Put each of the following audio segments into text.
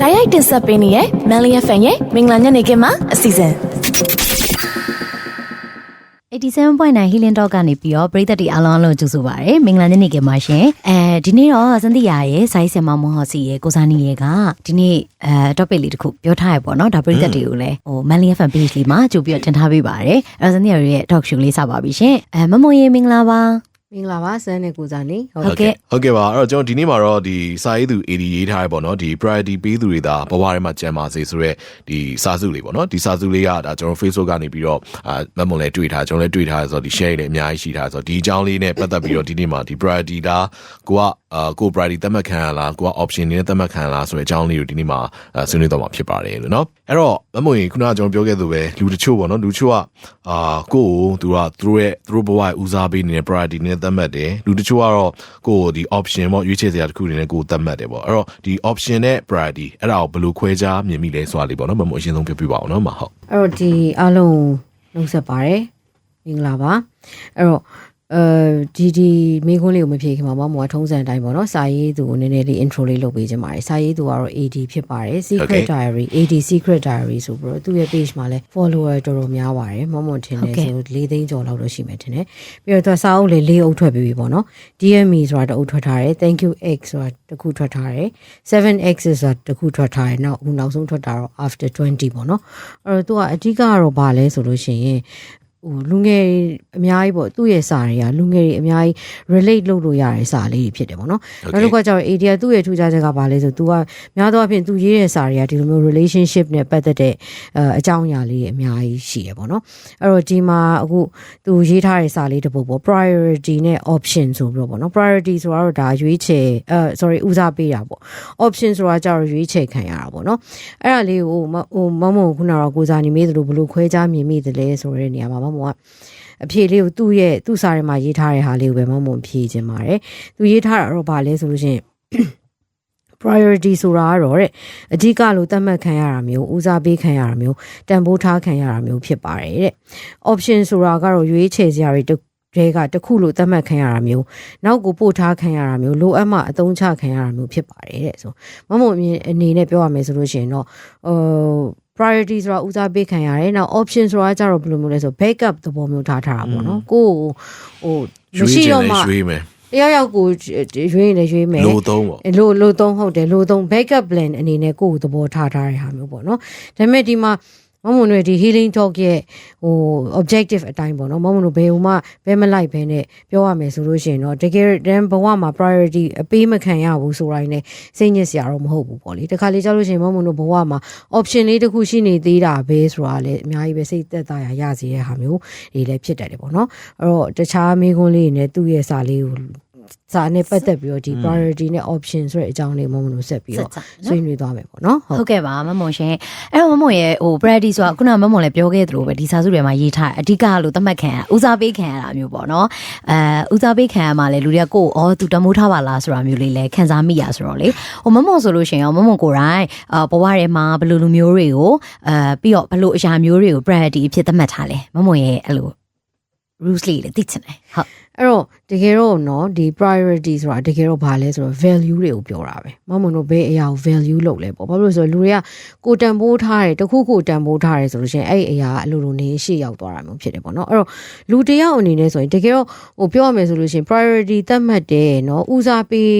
တိုက်ရိုက်တင်ဆက်ပေးနေတဲ့ Melly FM ရဲ့မင်္ဂလာညနေခင်းမှာအစီအစဉ်87.9 Healing Talk ကနေပြီးတော့ပရိသတ်တွေအားလုံးအလုံးကြိုဆိုပါရစေ။မင်္ဂလာနေ့နေ့ကမှာရှင်။အဲဒီနေ့တော့စန္ဒိယာရဲ့ဆိုင်းဆင်မမောဟစီရဲ့ကိုစားနီရဲ့ကဒီနေ့အဲ topic လေးတစ်ခုပြောထားရပေါ့နော်။ဒါပရိသတ်တွေကိုလည်းဟို Manly FM page လေးမှာကြိုပြီးတော့တင်ထားပေးပါရစေ။အဲတော့စန္ဒိယာရဲ့ talk show လေးစပါပြီရှင်။အဲမမွန်ရေမင်္ဂလာပါ မင်္ဂလာပါဆန်းနဲ့ကိုစားနေဟုတ်ဟုတ်ကဲ့ဟုတ်ကဲ့ပါအဲ့တော့ကျွန်တော်ဒီနေ့မှာတော့ဒီစာရေးသူ AD ရေးထားရပေါ့နော်ဒီ priority ပေးသူတွေဒါဘဝထဲမှာကြံပါစေဆိုတော့ဒီစာစုလေးပေါ့နော်ဒီစာစုလေးကဒါကျွန်တော် Facebook ကနေပြီးတော့အာမမွန်လည်းတွေ့ထားကျွန်တော်လည်းတွေ့ထားဆိုတော့ဒီ share လည်းအများကြီးရှိထားဆိုတော့ဒီအကြောင်းလေးနဲ့ပတ်သက်ပြီးတော့ဒီနေ့မှာဒီ priority ဒါကိုက အာကို priority သတ်မှတ်ခံရလားကိုက option တွေနဲ့သတ်မှတ်ခံရလားဆိုတဲ့အကြောင်းလေးကိုဒီနေ့မှာအာဆွေးနွေးတော့မှာဖြစ်ပါတယ်လို့နော်အဲ့တော့မမွန်ခုနကကျွန်တော်ပြောခဲ့သလိုပဲလူတချို့ပေါ့နော်လူတချို့ကအာကိုကိုသူကသူတို့ရဲ့သူတို့ဘဝရဲ့ဦးစားပေးနေတဲ့ priority နဲ့သတ်မှတ်တယ်လူတချို့ကတော့ကိုကိုဒီ option ပေါ့ရွေးချယ်စရာတစ်ခုတွေနဲ့ကိုသတ်မှတ်တယ်ပေါ့အဲ့တော့ဒီ option နဲ့ priority အဲ့ဒါကိုဘယ်လိုခွဲခြားမြင်မိလဲဆိုတာလေးပေါ့နော်မမွန်အရင်ဆုံးပြောပြပါအောင်နော်မဟုတ်အဲ့တော့ဒီအားလုံးနှုတ်ဆက်ပါတယ်မင်္ဂလာပါအဲ့တော့ အဲဒီဒီမိခွန်းလေးကိုမဖြေခင်မှာမမောထုံးစံအတိုင်းပေါ့နော်စာရေးသူကိုနည်းနည်းလေး intro လေးလုပ်ပေးခြင်းပါတယ်စာရေးသူကတော့ AD ဖြစ်ပါတယ် secret diary AD secret diary ဆိုပြီးတော့သူ့ရဲ့ page မှာလဲ follower တော်တော်များပါတယ်မမွန်ထင်တယ်ဆို၄သိန်းကျော်လောက်တော့ရှိမယ်ထင်တယ်ပြီးတော့သူစာအုပ်လေး၄အုပ်ထွက်ပြီးပြီပေါ့နော် DME ဆိုတာတအုပ်ထွက်ထားတယ် thank you x ဆိုတာတစ်ခုထွက်ထားတယ် 7x ဆိုတာတစ်ခုထွက်ထားတယ်နောက်အခုနောက်ဆုံးထွက်တာတော့ after 20ပေါ့နော်အဲ့တော့သူကအဓိကကတော့ဘာလဲဆိုလို့ရှိရင် ဟိုလူငယ်တွေအများကြီးပေါ့သူ့ရဲ့စာတွေကလူငယ်တွေအများကြီး relate လုပ်လို့ရတဲ့စာလေးတွေဖြစ်တယ်ပေါ့နော်နောက်တစ်ခါကျတော့ AD ကသူ့ရဲ့ထူးခြားချက်ကဘာလဲဆိုသူကများသောအားဖြင့်သူရေးတဲ့စာတွေကဒီလိုမျိုး relationship နဲ့ပတ်သက်တဲ့အအကြောင်းအရာလေးတွေအများကြီးရှိရပေါ့နော်အဲ့တော့ဒီမှာအခုသူရေးထားတဲ့စာလေးတစ်ပုဒ်ပေါ့ priority နဲ့ option ဆိုပြီးတော့ပေါ့နော် priority ဆိုတာတော့ဒါရွေးချယ်အဲ sorry ဦးစားပေးတာပေါ့ option ဆိုတာကျတော့ရွေးချယ်ခံရတာပေါ့နော်အဲ့ဒါလေးကိုမဟိုမမုံခုနကတော့ကိုစားနေမေးသလိုဘလို့ခွဲခြားမြင်မိတယ်လဲဆိုတဲ့နေရာမှာမမုံကအဖြေလေးကိုသူ့ရဲ့သူ့စာထဲမှာရေးထားတဲ့ဟာလေးကိုပဲမမုံဖြေခြင်းပါတယ်သူရေးထားတာတော့ဗာလဲဆိုလို့ရှိရင် priority ဆိုတာကတော့တဲ့အဓိကလို့သတ်မှတ်ခံရတာမျိုးဦးစားပေးခံရတာမျိုးတန်ဖိုးထားခံရတာမျိုးဖြစ်ပါတယ်တဲ့ option ဆိုတာကတော့ရွေးချယ်စရာတွေတစ်တွေကတခုလို့သတ်မှတ်ခံရတာမျိုးနောက်ကိုပို့ထားခံရတာမျိုးလိုအပ်မှအသုံးချခံရတာမျိုးဖြစ်ပါတယ်တဲ့ဆိုမမုံအမြင်အနေနဲ့ပြောရမယ်ဆိုလို့ရှိရင်တော့ဟို priority ဆိုတာဦးစားပေးခံရတယ်နောက် option ဆိုတာကြတော့ဘယ်လိုမျိုးလဲဆို backup သဘောမျိုးထားထားတာပေါ့နော်ကိုကိုဟိုမရှိတော့မှရွေးမယ်တယောက်ယောက်ကိုရွေးရင်လည်းရွေးမယ်လိုသုံးပေါ့လိုလိုသုံးဟုတ်တယ်လိုသုံး backup plan အနေနဲ့ကိုယ့်ကိုသဘောထားထားတဲ့ဟာမျိုးပေါ့နော်ဒါပေမဲ့ဒီမှာ မမုံတွေဒီ healing talk ရဲ့ဟို objective အတိုင်းပေါ့နော်မမုံတို့ဘယ်ဟိုမှဘဲမလိုက်ဘဲနဲ့ပြောရမယ်ဆိုလို့ရှိရင်တော့တကယ်တမ်းဘဝမှာ priority အပေးမခံရဘူးဆိုတိုင်းနဲ့စိတ်ညစ်စရာတော့မဟုတ်ဘူးပေါ့လေတခါလေကြောက်လို့ရှိရင်မမုံတို့ဘဝမှာ option လေးတစ်ခုရှိနေသေးတာပဲဆိုတာလည်းအများကြီးပဲစိတ်သက်သာရရစေတဲ့ဟာမျိုးတွေလည်းဖြစ်တတ်တယ်ပေါ့နော်အဲ့တော့တခြားမိကွန်းလေးတွေနဲ့သူ့ရဲ့စာလေးကို စာနဲ့ပတ်သက်ပြီးတော့ဒီ priority နဲ့ option ဆိုတဲ့အကြောင်းလေးမမလို့ဆက်ပြီးတော့ဆွေးနွေးသွားမယ်ပေါ့နော်ဟုတ်ဟုတ်ကဲ့ပါမမွန်ရှင်အဲ့တော့မမွန်ရဲ့ဟို priority ဆိုတာခုနကမမွန်လည်းပြောခဲ့သလိုပဲဒီစာစုတွေမှာရေးထားအဓိကလို့သတ်မှတ်ခံရဦးစားပေးခံရတာမျိုးပေါ့နော်အဲဦးစားပေးခံရမှာလေလူတွေကကိုယ်ဩသူတမိုးထားပါလားဆိုတာမျိုးလေးလည်းခံစားမိရဆိုတော့လေဟိုမမွန်ဆိုလို့ရှင်ရောမမွန်ကိုယ်တိုင်အာဘဝထဲမှာဘယ်လိုလူမျိုးတွေကိုအဲပြီးတော့ဘယ်လိုအရာမျိုးတွေကို priority အဖြစ်သတ်မှတ်ထားလဲမမွန်ရဲ့အဲ့လို rules လေးလည်းသိချင်တယ်ဟုတ်အဲ့တော့တကယ်တော့နော်ဒီ priority ဆိုတာတကယ်တော့ဘာလဲဆိုတော့ value တွေကိုပြောတာပဲမမုံတို့ဘယ်အရာကို value လုပ်လဲပေါ့ဘာလို့လဲဆိုတော့လူတွေကကိုတန်ဖိုးထားတယ်တခုခုတန်ဖိုးထားတယ်ဆိုလို့ရှိရင်အဲ့ဒီအရာကအလိုလိုနေရှေ့ရောက်သွားတာမျိုးဖြစ်တယ်ပေါ့နော်အဲ့တော့လူတယောက်အနေနဲ့ဆိုရင်တကယ်တော့ဟိုပြောရမယ်ဆိုလို့ရှိရင် priority သတ်မှတ်တယ်နော်ဦးစားပေး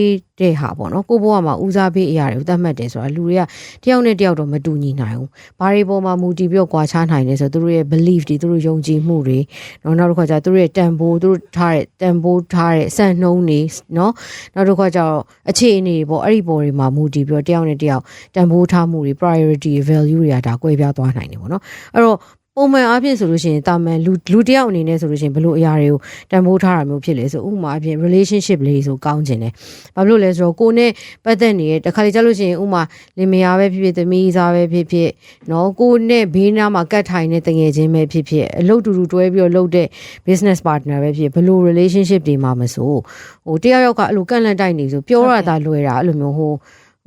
တဲ့ဟာပေါ့နော်ကိုဘွားမှာဦးစားပေးအရာတွေကိုသတ်မှတ်တယ်ဆိုတာလူတွေကတယောက်နဲ့တယောက်တော့မတူညီနိုင်ဘူးဘာတွေပေါ်မှာမူတည်ပြီးတော့ကွာခြားနိုင်လဲဆိုတော့သူတို့ရဲ့ belief တွေသူတို့ယုံကြည်မှုတွေနော်နောက်တစ်ခါကျသူတို့ရဲ့တန်ဖိုးသူတို့ထားတဲ့တန်ဖိုးထားတဲ့စံနှုန်းတွေနော်နောက်တစ်ခါကျတော့အခြေအနေတွေပေါ့အဲ့ဒီပေါ်တွေမှာမူတည်ပြီးတော့တယောက်နဲ့တယောက်တန်ဖိုးထားမှုတွေ priority value တွေကဒါကွဲပြားသွားနိုင်တယ်ပေါ့နော်အဲ့တော့ ပုံမှန်အားဖြင့်ဆိုလို့ရှိရင်တာမန်လူလူတယောက်အနေနဲ့ဆိုလို့ရှိရင်ဘယ်လိုအရာတွေကိုတန်ဖိုးထားတာမျိုးဖြစ်လဲဆိုဥပမာအဖြစ် relationship လေးဆိုကောင်းကျင်တယ်။ဘာဖြစ်လို့လဲဆိုတော့ကိုနဲ့ပတ်သက်နေတဲ့တခါလေကြားလို့ရှိရင်ဥပမာလင်မယားပဲဖြစ်ဖြစ်သမီးစားပဲဖြစ်ဖြစ်နော်ကိုနဲ့ဘေးနားမှာကတ်ထိုင်တဲ့တငယ်ချင်းပဲဖြစ်ဖြစ်အလုပ်တူတူတွဲပြီးတော့လုပ်တဲ့ business partner ပဲဖြစ်ဘယ်လို relationship တွေမှာမဆိုဟိုတယောက်ယောက်ကအဲ့လိုကန့်လန့်တိုက်နေဆိုပြောရတာလွယ်တာအဲ့လိုမျိုးဟို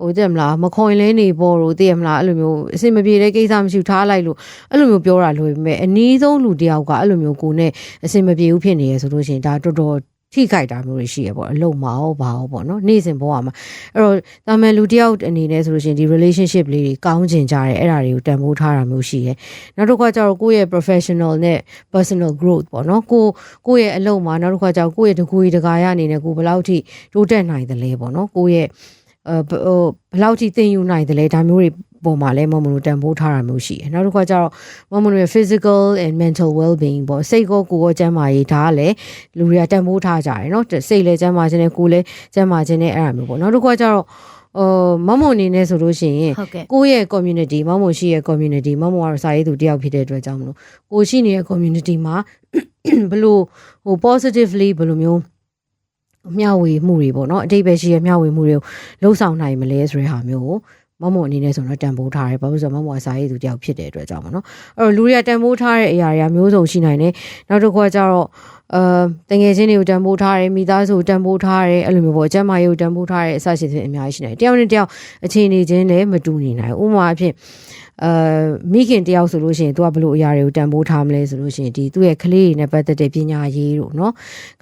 ဟိုတဲ့မလားမခွန်လဲနေပေါ်လို့သိရမလားအဲ့လိုမျိုးအဆင်မပြေတဲ့ကိစ္စမရှိဘူးထားလိုက်လို့အဲ့လိုမျိုးပြောတာလွယ်ပေမဲ့အနည်းဆုံးလူတယောက်ကအဲ့လိုမျိုးကိုနဲ့အဆင်မပြေဘူးဖြစ်နေရဆိုလို့ရှိရင်ဒါတော်တော်ထိခိုက်တာမျိုးတွေရှိရပေါ့အလုံးမအောင်ဘာအောင်ပေါ့နော်နေ့စဉ်ဘဝမှာအဲ့တော့တာမန်လူတစ်ယောက်အနေနဲ့ဆိုလို့ရှိရင်ဒီ relationship လေးတွေကောင်းကျင်ကြတယ်အဲ့ဒါတွေကိုတန်ဖိုးထားတာမျိုးရှိရယ်နောက်တစ်ခါကျတော့ကိုယ့်ရဲ့ professional နဲ့ personal growth ပေါ့နော်ကိုကိုယ့်ရဲ့အလုပ်မှာနောက်တစ်ခါကျတော့ကိုယ့်ရဲ့တကူကြီးတကာရအနေနဲ့ကိုဘယ်လောက်ထိတိုးတက်နိုင်သလဲပေါ့နော်ကိုယ့်ရဲ့အဲ ဟိုဘယ်လောက်ထိသင်ယူနိုင်သလဲဒါမျိုးတွေပုံမှာလဲမမလို့တန်ဖိုးထားတာမျိုးရှိတယ်နောက်တစ်ခါကျတော့မမလို့ရဲ့ physical and mental well being ပေါ့စိတ်ကောကိုယ်ကောကျန်းမာရေးဒါကလည်းလူတွေကတန်ဖိုးထားကြတယ်เนาะစိတ်လည်းကျန်းမာခြင်းနဲ့ကိုယ်လည်းကျန်းမာခြင်းနဲ့အဲ့ဒါမျိုးပေါ့နောက်တစ်ခါကျတော့အော်မမအနေနဲ့ဆိုလို့ရှိရင် ဟုတ်ကဲ့ ကိုယ့်ရဲ့ community မမရှိရဲ့ community မမကတော့စာရေးသူတယောက်ဖြစ်တဲ့အတွက်ကြောင့်မလို့ကိုရှိနေတဲ့ community မှာ ဘယ်လို့ဟို positively ဘယ်လိုမျိုး မျှဝေမှုတွေပေါ့နော်အတိတ်ပဲရှိရဲ့မျှဝေမှုတွေကိုလှုပ်ဆောင်နိုင်မလဲဆိုတဲ့ဟာမျိုးကိုမမအနေနဲ့ဆိုတော့တန်ဖိုးထားတယ်ဘာလို့လဲဆိုတော့မမကစာရေးသူတယောက်ဖြစ်တဲ့အတွက်ကြောင့်ပေါ့နော်အဲ့တော့လူတွေကတန်ဖိုးထားတဲ့အရာတွေကမျိုးစုံရှိနိုင်တယ်နောက်တစ်ခုကကျတော့အာတငယ်ချင်းတွေကိုတန်ဖိုးထားတယ်မိသားစုကိုတန်ဖိုးထားတယ်အဲ့လိုမျိုးပေါ့အကျမ်းမာရေးကိုတန်ဖိုးထားတယ်အစရှိသဖြင့်အများကြီးရှိနိုင်တယ်တယောက်နဲ့တယောက်အခြေအနေချင်းလည်းမတူညီနိုင်ဘူးဥပမာအဖြစ် အာမိခင်တယောက်ဆိုလို့ရှိရင်သူကဘယ်လိုအရာတွေကိုတန်ဖိုးထားမလဲဆိုလို့ရှိရင်ဒီသူ့ရဲ့ကလေးတွေနဲ့ပတ်သက်တဲ့ပညာရေးတို့เนาะ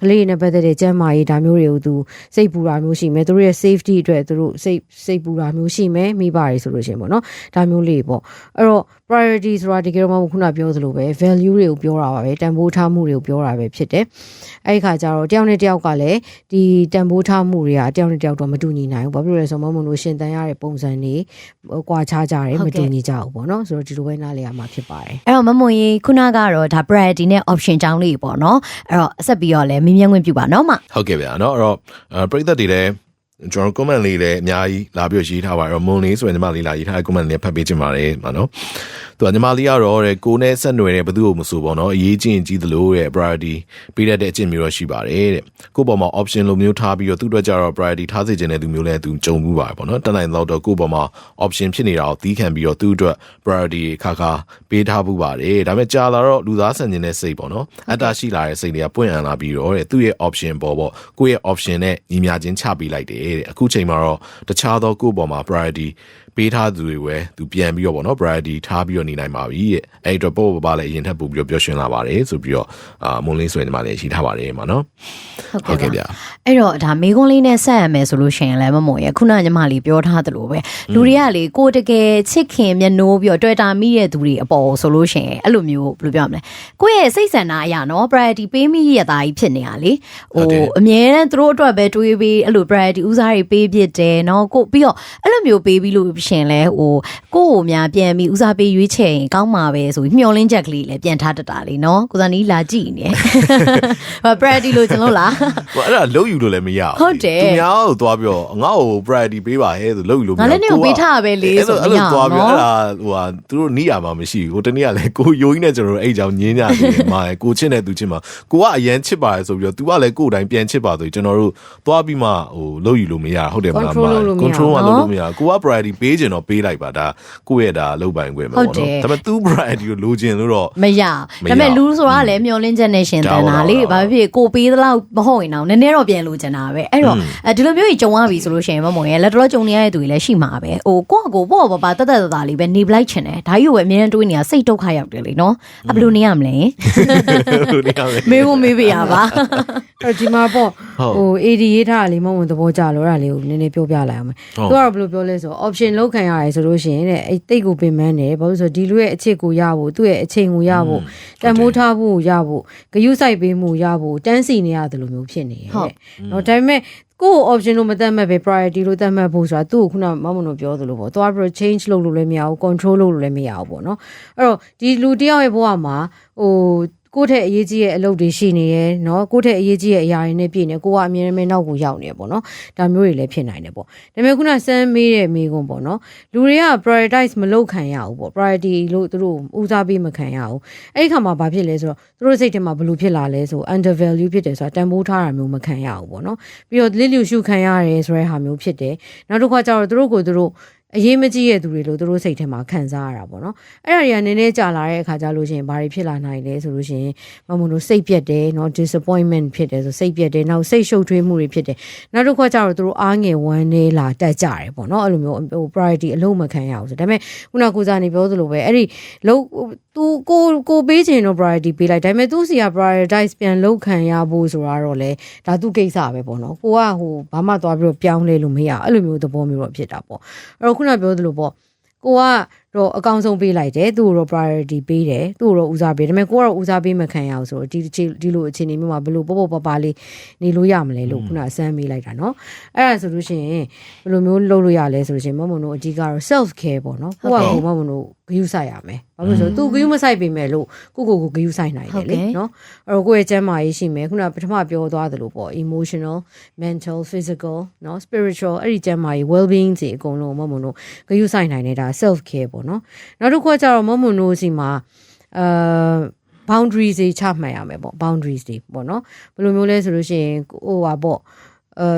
ကလေးတွေနဲ့ပတ်သက်တဲ့ကျန်းမာရေးဒါမျိုးတွေကိုသူစိတ်ပူတာမျိုးရှိမယ်သူတို့ရဲ့ safety အတွက်သူတို့စိတ်စိတ်ပူတာမျိုးရှိမယ်မိဘတွေဆိုလို့ရှိရင်ပေါ့เนาะဒါမျိုးလေးပေါ့အဲ့တော့ priority ဆိုတာဒီကယ်တော့ခုနပြောသလိုပဲ value တွေကိုပြောတာပါပဲတန်ဖိုးထားမှုတွေကိုပြောတာပဲဖြစ်တယ်အဲ့ဒီခါကျတော့တယောက်နဲ့တယောက်ကလည်းဒီတန်ဖိုးထားမှုတွေကတယောက်နဲ့တယောက်တော့မတူညီနိုင်ဘူးဘာဖြစ်လို့လဲဆိုတော့မမလို့ရှင်တန်ရတဲ့ပုံစံတွေကွာခြားကြတယ်မတူညီကြဘူးပေါ့နော်ဆိုတော့ဒီလိုပဲနားလည်ရမှာဖြစ်ပါတယ်အဲ့တော့မမွန်ရေးခုနကတော့ဒါ priority နဲ့ option ကြောင်းလေးပေါ့နော်အဲ့တော့ဆက်ပြီးတော့လည်းမင်းမြန်ခွင့်ပြုပါနော်မဟုတ်ကဲ့ဗျာနော်အဲ့တော့ပရိသတ်တွေလည်း ကျွန်တော် comment လေးလည်းအများကြီးလာပြီးတော့ရေးထားပါတော့မွန်လေးဆိုရင်ညီမလေးလာရေးထားတဲ့ comment လေးဖတ်ပေးချင်ပါတယ်မနော်သူကညီမလေးကတော့တဲ့ကိုနဲ့ဆက်နွယ်တဲ့ဘသူ့ကိုမဆိုပေါ့နော်အရေးချင်းကြီးသလိုတဲ့ priority ပေးတတ်တဲ့အကျင့်မျိုးတော့ရှိပါတယ်တဲ့ကိုယ့်ပေါ်မှာ option လိုမျိုးထားပြီးတော့သူ့အတွက်ကြတော့ priority ထားစေခြင်းတဲ့သူမျိုးလည်းသူကြုံမှုပါတယ်ပေါ့နော်တက်နိုင်တော့တော့ကိုယ့်ပေါ်မှာ option ဖြစ်နေတာကိုသီးခံပြီးတော့သူ့အတွက် priority ခါခါပေးထားမှုပါတယ်ဒါပေမဲ့ကြာလာတော့လူသားဆန်ခြင်းတဲ့စိတ်ပေါ့နော်အတ္တရှိလာတဲ့စိတ်တွေကပွင့်အံလာပြီးတော့တဲ့သူ့ရဲ့ option ပေါ်ပေါ့ကိုယ့်ရဲ့ option နဲ့ညီမျှချင်းချပေးလိုက်တယ်တဲ့အခုချိန်မှာတော့တခြားသောကိုယ့်ပေါ်မှာ priority ပေးထားသူတွေပဲသူပြန်ပြီးတော့ပေါ့နော် priority ထားပြီးတော့နေနိုင်ပါပြီတဲ့အဲ့ဒီတော့ပေါ့ပေါ့ပါလည်းအရင်ထပ်ပို့ပြီးတော့ပျော်ရွှင်လာပါတယ်ဆိုပြီးတော့အာမွန်လင်းဆိုရင်ဒီမှာလည်းရှိထားပါတယ်မှာနော်ဟုတ်ကဲ့ဗျာအဲ့တော့ဒါမေကွန်းလေးနဲ့ဆက်ရမယ်ဆိုလို့ရှိရင်လည်းမမွန်ရဲ့ခုနညီမလေးပြောထားသလိုပဲလူတွေကလေကိုတကယ်ချစ်ခင်မျက်နှိုးပြီးတော့တွေ့တာမိတဲ့သူတွေအပေါ်ဆိုလို့ရှိရင်အဲ့လိုမျိုးဘယ်လိုပြောရမလဲကိုယ့်ရဲ့စိတ်ဆန္ဒအရာနော် priority ပေးမိရတာကြီးဖြစ်နေတာလေဟုတ်ဟိုတယ်အမြဲတမ်းသူတို့အတွက်ပဲတွေးပြီးအဲ့လို priority ဦးစားတွေပေးဖြစ်တယ်နော်ကိုပြီးတော့အဲ့လိုမျိုးပေးပြီးလို့ရှင်လဲဟိုကိုယ့်ကိုများပြန်ပြီးဦးစားပေးရွေးချယ်ရင်ကောင်းမှာပဲဆိုပြီးမျှော်လင့်ချက်ကလေးလည်းပြန်ထားတတ်တာလေနော်ကိုစံနီးလာကြည့်နေဟာ priority လို့ကျွန်တော်လားဟိုအဲ့ဒါလုံးယူလို့လည်းမရဘူးဟုတ်တယ်သူများကိုသွားပြီးတော့ငါ့ကို priority ပေးပါဟဲ့ဆိုလုံးယူလို့မရငါလည်းနေကိုပေးထားရပဲလေအဲ့ဆိုလိုမအဲ့ရလိုဘူးသွားပြီးနော်အဲ့ဒါဟိုဟာသူတို့နီးရမှာမရှိဘူးဟိုတနေ့ကလည်းကိုယိုကြီးနဲ့ကျွန်တော်တို့အဲ့ကြောင်ညင်းကြတယ်မာကိုချစ်တဲ့သူချစ်မှာကိုကအရန်ချစ်ပါတယ်ဆိုပြီးတော့ तू ကလည်းကိုယ်တိုင်ပြန်ချစ်ပါဆိုကျွန်တော်တို့သွားပြီးမှဟိုလုံးယူလို့မရဟုတ်တယ်မလား Control လုပ်လို့မရဘူး control ကနော်လုပ်လို့မရဘူးကိုက priority ပေးခြင်းတော့ပေးလိုက်ပါဒါကိုယ့်ရဲ့ဒါလုပ်ပိုင်ခွင့်ပဲဟုတ်ပေါ့တယ်နော်ဒါပေမဲ့ तू priority ကိုလိုချင်လို့တော့မရမရဒါပေမဲ့လူဆိုတာကလည်းမျောလင်းချက်နဲ့ရှင်တန်တာလေဟုတ်ပါဘာဘူးဖြစ်ဖြစ်ကိုပေးသလောက်မဟုတ်ရင်တော့နည်းနည်းတော့ပြန်လို့ချင်တာပဲအဲ့တော့အဲဒီလိုမျိုးကြီးကြုံရပြီဆိုလို့ရှိရင်မမုံရဲ့လက်တော်ကြုံနေရတဲ့သူတွေလည်းရှိမှာပဲဟိုကိုယ့်ကိုယ်ပေါ့ပေါ့ပါတက်တက်တတာလေးပဲနေပလိုက်ချင်တယ်ဒါကြီးကိုပဲအမြဲတမ်းတွေးနေတာစိတ်ဒုက္ခရောက်တယ်လေနော်အဘယ်လိုနေရမလဲလို့နေရမယ်မေးဖို့မေးပြရပါအဲ့တော့ဒီမှာပေါ့ဟုတ်ဟို AD ရေးထားတာလေးမဝင်သဘောကျလို့အဲ့ဒါလေးကိုနည်းနည်းပြောပြလိုက်အောင်မယ်ဟုတ်သူကတော့ဘယ်လိုပြောလဲဆိုတော့ option လောက်ခံရတယ်ဆိုလို့ရှိရင်တဲ့အဲ့တိတ်ကိုပင်ပန်းတယ်ဘာလို့လဲဆိုတော့ဒီလူရဲ့အချစ်ကိုရဖို့သူ့ရဲ့အချိန်ကိုရဖို့တန်မိုးထားဖို့ကိုရဖို့ဂယုစိုက်ပေးမှုရဖို့တန်းစီနေရတယ်လို့မျိုးဖြစ်နေရဲ့ဟုတ်တဲ့နော်ဒါပေမဲ့ကိုယ့်ကို option လို့မသတ်မှတ်ပဲ priority လို့သတ်မှတ်ဖို့ဆိုတာသူ့ကိုခုနမမတို့ပြောသလိုပေါ့သွားပြီးတော့ change လုပ်လို့လည်းမရဘူး control လုပ်လို့လည်းမရဘူးပေါ့နော်အဲ့တော့ဒီလူတစ်ယောက်ရဲ့ဘဝမှာဟို ကိုယ့်ထက်အရေးကြီးတဲ့အလုပ်တွေရှိနေရယ်နော်ကိုယ့်ထက်အရေးကြီးတဲ့အရာတွေနဲ့ပြည့်နေကိုကအမြဲတမ်းနောက်ကိုရောက်နေပေါ့နော်ဒါမျိုးတွေလည်းဖြစ်နိုင်တယ်ပေါ့ဒါပေမဲ့ခုနစမ်းမေးတဲ့မိကွန်းပေါ့နော်လူတွေက prioritize မလုပ်ခံရဘူးပေါ့ priority လို့သူတို့ဦးစားပေးမခံရဘူးအဲ့ဒီခါမှာဘာဖြစ်လဲဆိုတော့သူတို့စိတ်ထဲမှာဘလို့ဖြစ်လာလဲဆို undervalue ဖြစ်တယ်ဆိုတာတန်ဖိုးထားတာမျိုးမခံရဘူးပေါ့နော်ပြီးတော့လစ်လျူရှုခံရတယ်ဆိုတဲ့ဟာမျိုးဖြစ်တယ်နောက်တစ်ခါကျတော့သူတို့ကိုသူတို့ အရေးမကြီးတဲ့သူတွေလို့သူတို့စိတ်ထဲမှာခံစားရတာပေါ့နော်အဲ့ဒါတွေကနည်းနည်းကြာလာတဲ့အခါကျလို့ရှိရင်ဘာတွေဖြစ်လာနိုင်လဲဆိုလို့ရှိရင်မမလို့စိတ်ပြက်တယ်နော် disappointment ဖြစ်တယ်ဆိုစိတ်ပြက်တယ်နောက်စိတ်ရှုပ်ထွေးမှုတွေဖြစ်တယ်နောက်တစ်ခါကျတော့သူတို့အားငယ်ဝမ်းနေလာတတ်ကြတယ်ပေါ့နော်အဲ့လိုမျိုးဟို priority အလုံးမခံရအောင်ဆိုဒါပေမဲ့ခုနကကိုစားနေပြောသလိုပဲအဲ့ဒီလုံးသူကိုကိုပေးချင်တော့ priority ပေးလိုက်ဒါပေမဲ့သူစီက prioritize ပြန်လုပ်ခံရဖို့ဆိုတာတော့လေဒါသူကိစ္စပဲပေါ့နော်ကိုကဟိုဘာမှသွားပြီးတော့ပြောင်းလဲလို့မရအဲ့လိုမျိုးသဘောမျိုးတော့ဖြစ်တာပေါ့အဲ့တော့ခုနပြောသလိုပေါ့ကိုက တော့အကောင်ဆုံးပေးလိုက်တယ်သူ့ကိုတော့ priority ပေးတယ်သူ့ကိုတော့ဦးစားပေးတယ်ဒါပေမဲ့ကိုကတော့ဦးစားပေးမခံရအောင်ဆိုတော့ဒီဒီဒီလိုအခြေအနေမျိုးမှာဘယ်လိုပေါ့ပေါ့ပါပါလေးနေလို့ရမလဲလို့ခုနအစမ်းမေးလိုက်တာเนาะအဲ့ဒါဆိုလို့ရှိရင်ဘယ်လိုမျိုးလုပ်လို့ရလဲဆိုလို့ရှိရင်မမုံတို့အကြီးကတော့ self care ပေါ့နော်ကိုကကိုမမုံတို့ဂရုစိုက်ရမယ်ဘာလို့လဲဆိုတော့သူဂရုမစိုက်ပေမဲ့လို့ကိုကိုကိုဂရုစိုက်နိုင်တယ်လေเนาะအဲ့တော့ကိုယ့်ရဲ့ကျန်းမာရေးရှိမယ်ခုနပထမပြောသွားသလိုပေါ့ emotional mental physical เนาะ spiritual အဲ့ဒီကျန်းမာရေး well being စီအကုန်လုံးမမုံတို့ဂရုစိုက်နိုင်တယ်ဒါ self care ပေါ့ နော်နောက်တစ်ခုကကျတော့မမုံတို့စီမှာအာ boundaries တွေချမှတ်ရမယ်ပေါ့ boundaries တွေပေါ့နော်ဘယ်လိုမျိုးလဲဆိုလို့ရှိရင်ဟိုပါပေါ့ အဲ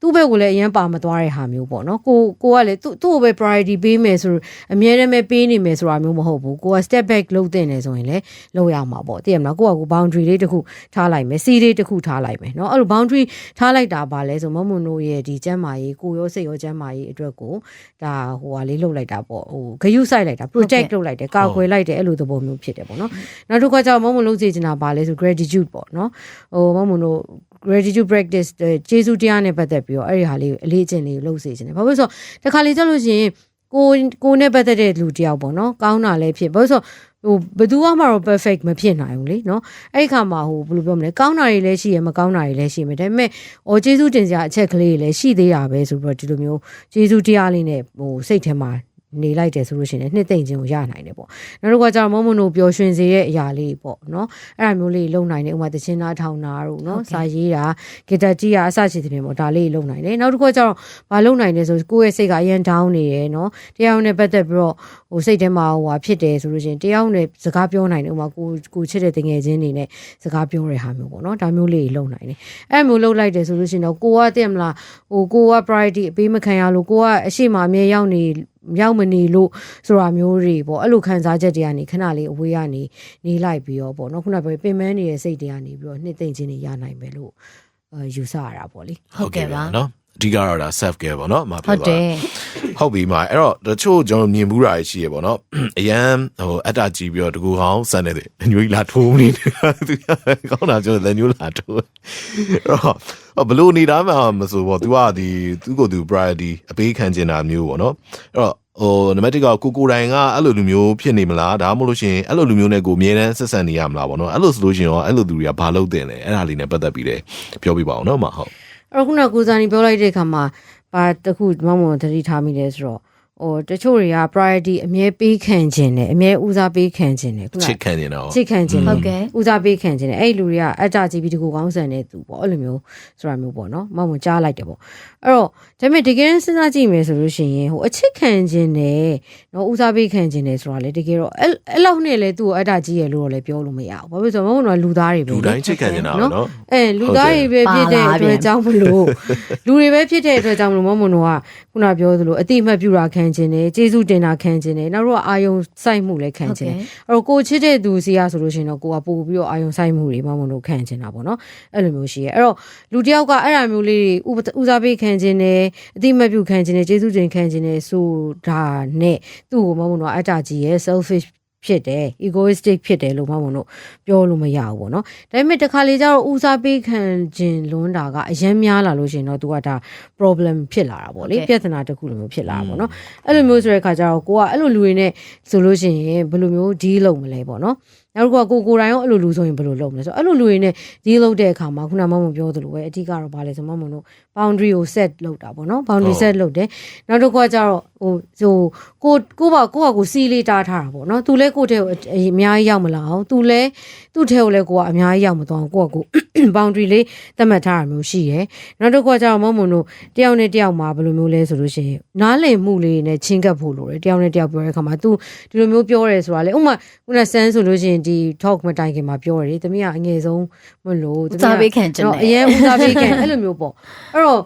သူ့ဘက်ကိုလည်းအရင်ပါမသွားတဲ့ဟာမျိုးပေါ့နော်ကိုကိုကလည်းသူ့သူ့ကိုပဲ priority ပေးမယ်ဆိုအမြဲတမ်းပဲပေးနေမယ်ဆိုတာမျိုးမဟုတ်ဘူးကိုက step back လုပ်တဲ့နေဆိုရင်လည်းလုပ်ရမှာပေါ့သိရမလားကိုကကို boundary လေးတစ်ခုထားလိုက်မယ်စီးလေးတစ်ခုထားလိုက်မယ်နော်အဲ့လို boundary ထားလိုက်တာပါလဲဆိုမမွန်တို့ရဲ့ဒီကျမ်းမာရေးကိုရောစိတ်ရောကျမ်းမာရေးအတွက်ကိုဒါဟိုဟာလေးလုပ်လိုက်တာပေါ့ဟိုဂယုဆိုင်လိုက်တာ protect လုပ်လိုက်တယ်ကာကွယ်လိုက်တယ်အဲ့လိုသဘောမျိုးဖြစ်တယ်ပေါ့နော်နောက်တစ်ခါကျတော့မမွန်လုပ်စီချင်တာပါလဲဆို gratitude ပေါ့နော်ဟိုမမွန်တို့ gratitude practice ကျေးဇူးတရားနဲ့ပတ်သက်ပြီးတော့အဲ့ဒီဟာလေးကိုအလေးအကျင့်လေးကိုလုပ်စေချင်တယ်ဘာဖြစ်လို့ဆိုတော့တစ်ခါလေကြလို့ရှိရင်ကိုကိုနဲ့ပတ်သက်တဲ့လူတယောက်ပေါ့နော်ကောင်းတာလည်းဖြစ်ဘာလို့ဆိုဟိုဘသူမှတော့ perfect မဖြစ်နိုင်ဘူးလေနော်အဲ့ခါမှာဟိုဘယ်လိုပြောမလဲကောင်းတာတွေလည်းရှိရယ်မကောင်းတာတွေလည်းရှိမယ်ဒါပေမဲ့အော်ကျေးဇူးတင်စရာအချက်ကလေးတွေလည်းရှိသေးတာပဲဆိုပြီးတော့ဒီလိုမျိုးကျေးဇူးတရားလေးနဲ့ဟိုစိတ်ထဲမှာ နေလိုက်တယ်ဆိုလို့ရှိရင်နှစ်သိမ့်ခြင်းကိုရနိုင်တယ်ပေါ့နောက်တစ်ခါကျတော့မမုံတို့ပျော်ရွှင်စေတဲ့အရာလေးပေါ့နော်အဲ့ဒါမျိုးလေးလုံနိုင်တယ်ဥပမာတခြင်းသားထောင်တာတို့နော်စာရေးတာဂီတာကြည့်တာအစရှိတဲ့ပေါ့ဒါလေးလုံနိုင်တယ်နောက်တစ်ခါကျတော့မလုံနိုင်တယ်ဆိုကိုယ့်ရဲ့စိတ်ကအရင် down နေတယ်နော်တရားနဲ့ပတ်သက်ပြီးတော့ဟိုစိတ်ထဲမှာဟိုဟာဖြစ်တယ်ဆိုလို့ရှိရင်တရားနဲ့စကားပြောနိုင်တယ်ဥပမာကိုကိုချစ်တဲ့တငယ်ချင်းတွေနဲ့စကားပြောတဲ့ဟာမျိုးပေါ့နော်ဒါမျိုးလေးလုံနိုင်တယ်အဲ့မျိုးလုံလိုက်တယ်ဆိုလို့ရှိရင်တော့ကိုကတည်မလားဟိုကိုက priority အပေးမခံရလို့ကိုကအရှိမအမြဲရောက်နေ ရောက်မနေလို့ဆိုတာမျိုးတွေပေါ့အဲ့လိုခံစားချက်တွေကနေခဏလေးအဝေးကနေနေလိုက်ပြီးတော့ပေါ့နော်ခုနကပြောပင်မနေတဲ့စိတ်တွေကနေပြီးတော့နှစ်သိမ့်ခြင်းတွေရနိုင်မယ်လို့အဲယူဆရတာပေါ့လေဟုတ်ကဲ့ပါနော်အဓိကတော့ဒါ self care ပေါ့နော်အမဟုပြောတ်ပါတယ်ဟုတ်ပြီမအဲ့တော့တချို့ကျွန်တော်မြင်ဘူးတာရှိရပေါ့နော်အရန်ဟိုအတ္တကြီးပြီးတော့တကူဟောင်းစမ်းနေတယ်ညွေးလာထိုးနေတယ်သူကောင်းတာကျွန်တော်လည်းညွေးလာထိုးအဲ့တော့ ဘလို့နေတာမှမဆိုပေါ့ तू ကဒီသူ့ကိုသူ priority အပေးခံကျင်တာမျိုးပေါ့နော်အဲ့တော့ဟိုနံပါတ်1ကကိုကိုတိုင်ကအဲ့လိုလူမျိုးဖြစ်နေမလားဒါမှမဟုတ်လို့ရှိရင်အဲ့လိုလူမျိုးနဲ့ကိုအမြဲတမ်းဆက်ဆံနေရမလားပေါ့နော်အဲ့လိုဆိုလို့ရှိရင်ရောအဲ့လိုသူတွေကဘာလုပ်တင်လဲအဲ့ဒါလေးနဲ့ပတ်သက်ပြီးလဲပြောပြပါအောင်နော်မဟုတ်အဲ့တော့ခုနကကိုစားနေပြောလိုက်တဲ့အခါမှာဘာတစ်ခုမမုံသတိထားမိလဲဆိုတော့ ဟိုတချို့တွေက priority အမြဲပေးခံခြင်းနဲ့အမြဲဦးစားပေးခံခြင်းနဲ့ခုနချစ်ခံနေတာရောချစ်ခံခြင်းဟုနဲ့တ်ကဲ့ ဦးစားပေးခံခြင်းနဲ့အဲ့ဒီလူတွေကအကြကြည့်ပြီးတကူကောင်းဆန်တဲ့သူပေါ့အဲ့လိုမျိုးဆိုတာမျိုးပေါ့နော်မမုံကြားလိုက်တယ်ပေါ့အဲ့တော့ဒါပေမဲ့တကယ်စဉ်းစားကြည့်မယ်ဆိုလို့ရှိရင်ဟိုအချစ်ခံခြင်းနဲ့နော်ဦးစားပေးခံခြင်းနဲ့ဆိုတာလေတကယ်တော့အဲ့အဲ့လောက်နဲ့လေသူ့ကိုအကြကြီးရလို့တော့လည်းပြောလို့မရဘူးဘာဖြစ်လို့ဆိုတော့မမုံကလူသားတွေပဲလူလေ တိုင်းချစ်ခံနေတာပေါ့နော် အဲလူသားတွေပဲဖြစ်တဲ့အတွက်ကြောင့်မလို့ လူတွေပဲဖြစ်တဲ့အတွက်ကြောင့်မလို့မမွန်တို့ကခုနပြောသလိုအတိအမှတ်ပြုတာခံခြင်းနဲ့ကျေးဇူးတင်တာခံခြင်းနဲ့နောက်တော့အာယုံစိုက်မှုလည်းခံခြင်းနဲ့အဲ့တော့ကိုချစ်တဲ့သူစီရဆိုလို့ရှိရင်တော့ကိုကပို့ပြီးတော့အာယုံစိုက်မှုတွေမမွန်တို့ခံခြင်းတာပေါ့နော်အဲ့လိုမျိုးရှိရဲအဲ့တော့လူတယောက်ကအဲ့ဒါမျိုးလေးတွေဦးစားပေးခံခြင်းနဲ့အတိအမှတ်ပြုခံခြင်းနဲ့ကျေးဇူးတင်ခံခြင်းနဲ့ဆိုတာနဲ့သူ့ကိုမမွန်တို့ကအတ္တကြီးရဲ့ selfish ဖြစ်တယ် egoistic ဖြစ်တယ်လို့မမုံတို့ပြောလို့မရဘူးပေါ့နော်ဒါပေမဲ့တစ်ခါလေကျတော့ဦးစားပေးခံခြင်းလွန်းတာကအရင်များလာလို့ရှိရင်တော့ तू ကဒါ problem ဖြစ်လာတာပေါ့လေပြဿနာတစ်ခုလိုမျိုးဖြစ်လာတာပေါ့နော်အဲ့လိုမျိုးဆိုတဲ့ခါကျတော့ကိုကအဲ့လိုလူတွေနဲ့ဆိုလို့ရှိရင်ဘယ်လိုမျိုး deal လုပ်မလဲပေါ့နော် နောက်တစ်ခုကကိုကိုယ်တိုင်ရောအဲ့လိုလူဆိုရင်ဘယ်လိုလုပ်မလဲဆိုတော့အဲ့လိုလူတွေနဲ့ deal လုပ်တဲ့အခါမှာခုနမမုံပြောသလိုပဲအဓိကတော့ဗာလဲဆိုမမုံတို့ boundary ကို set လုပ်တာပေါ့နော် boundary set လုပ်တယ်နောက်တစ်ခုကကျတော့ဟိုဟိုကိုကိုပါကိုကကိုစီးလေးတားထားတာပေါ့နော်သူလဲကိုတဲ့ကိုအများကြီးရောက်မလာအောင်သူလဲသူ့ထဲကိုလဲကိုကအများကြီးရောက်မသွားအောင်ကိုကကို boundary လေးသတ်မှတ်ထားတာမျိုးရှိရယ်နောက်တစ်ခုကကျတော့မမုံတို့တယောက်နဲ့တယောက်မှာဘယ်လိုမျိုးလဲဆိုလို့ရှိရင်နားလည်မှုလေးနဲ့ချင်းကပ်ဖို့လိုတယ်တယောက်နဲ့တယောက်ပြောတဲ့အခါမှာ तू ဒီလိုမျိုးပြောရဲဆိုတာလေဥပမာခုနဆန်းဆိုလို့ရှိရင်ဒီ talk မတိုင်ခင်မှာပြောရတယ်တမီးကအငယ်ဆုံးမလို့ဦးစားပေးခံခြင်းနဲ့အရင်ဦးစားပေးခံအဲ့လိုမျိုးပေါ့အဲ့တော့